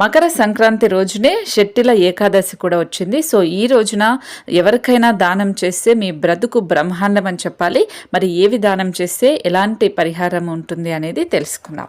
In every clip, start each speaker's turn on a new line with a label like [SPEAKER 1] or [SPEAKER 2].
[SPEAKER 1] మకర సంక్రాంతి రోజునే షెట్టిల ఏకాదశి కూడా వచ్చింది. సో ఈ రోజున ఎవరికైనా దానం చేస్తే మీ బ్రతుకు బ్రహ్మాండం అని చెప్పాలి. మరి ఏవి దానం చేస్తే ఎలాంటి పరిహారం ఉంటుంది అనేది తెలుసుకుందాం.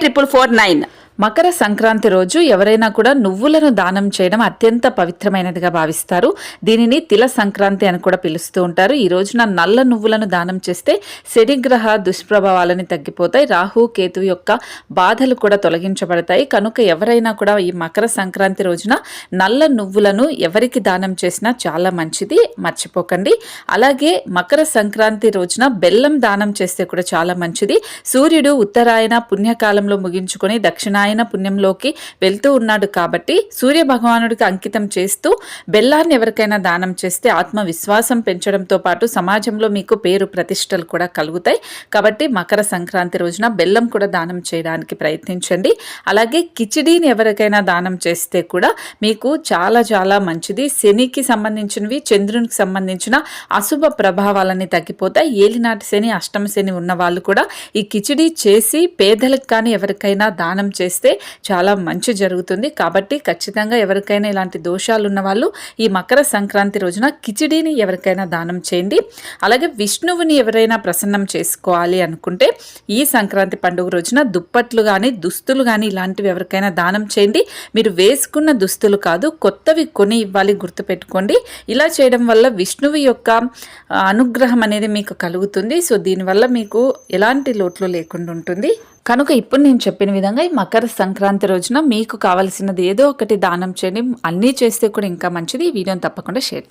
[SPEAKER 2] triple four nine
[SPEAKER 1] Makar Sankranti రోజు ఎవరైనా కూడా నువ్వులను దానం చేయడం అత్యంత పవిత్రమైనదిగా భావిస్తారు. దీనిని తిల సంక్రాంతి అని కూడా పిలుస్తూ ఉంటారు. ఈ రోజున నల్ల నువ్వులను దానం చేస్తే శనిగ్రహ దుష్ప్రభావాలని తగ్గిపోతాయి. రాహు కేతు యొక్క బాధలు కూడా తొలగించబడతాయి. కనుక ఎవరైనా కూడా ఈ మకర సంక్రాంతి రోజున నల్ల నువ్వులను ఎవరికి దానం చేసినా చాలా మంచిది. మర్చిపోకండి. అలాగే మకర సంక్రాంతి రోజున బెల్లం దానం చేస్తే కూడా చాలా మంచిది. సూర్యుడు ఉత్తరాయణ పుణ్యకాలంలో ముగించుకొని దక్షిణాయన పుణ్యంలోకి వెళ్తూ ఉన్నాడు కాబట్టి సూర్య భగవానుడికి అంకితం చేస్తూ బెల్లాన్ని ఎవరికైనా దానం చేస్తే ఆత్మవిశ్వాసం పెంచడంతో పాటు సమాజంలో మీకు పేరు ప్రతిష్టలు కూడా కలుగుతాయి. కాబట్టి మకర సంక్రాంతి రోజున బెల్లం కూడా దానం చేయడానికి ప్రయత్నించండి. అలాగే కిచిడీని ఎవరికైనా దానం చేస్తే కూడా మీకు చాలా చాలా మంచిది. శనికి సంబంధించినవి చంద్రునికి సంబంధించిన అశుభ ప్రభావాలన్నీ తగ్గిపోతాయి. ఏలినాటి శని అష్టమ శని ఉన్న వాళ్ళు కూడా ఈ కిచిడి చేసి పేదలకు కానీ ఎవరికైనా దానం చేస్తే చాలా మంచి జరుగుతుంది. కాబట్టి ఖచ్చితంగా ఎవరికైనా ఇలాంటి దోషాలు ఉన్న వాళ్ళు ఈ మకర సంక్రాంతి రోజున కిచిడీని ఎవరికైనా దానం చేయండి. అలాగే విష్ణువుని ఎవరైనా ప్రసన్నం చేసుకోవాలి అనుకుంటే ఈ సంక్రాంతి పండుగ రోజున దుప్పట్లు కానీ దుస్తులు కానీ ఇలాంటివి ఎవరికైనా దానం చేయండి. మీరు వేసుకున్న దుస్తులు కాదు కొత్తవి కొని ఇవ్వాలి గుర్తుపెట్టుకోండి. ఇలా చేయడం వల్ల విష్ణువు యొక్క అనుగ్రహం అనేది మీకు కలుగుతుంది. సో దీనివల్ల మీకు ఎలాంటి లోట్లు లేకుండా ఉంటుంది. కనుక ఇప్పుడు నేను చెప్పిన విధంగా ఈ మకర సంక్రాంతి రోజున మీకు కావలసినది ఏదో ఒకటి దానం చేయండి. అన్నీ చేస్తే కూడా ఇంకా మంచిది. ఈ వీడియోని తప్పకుండా షేర్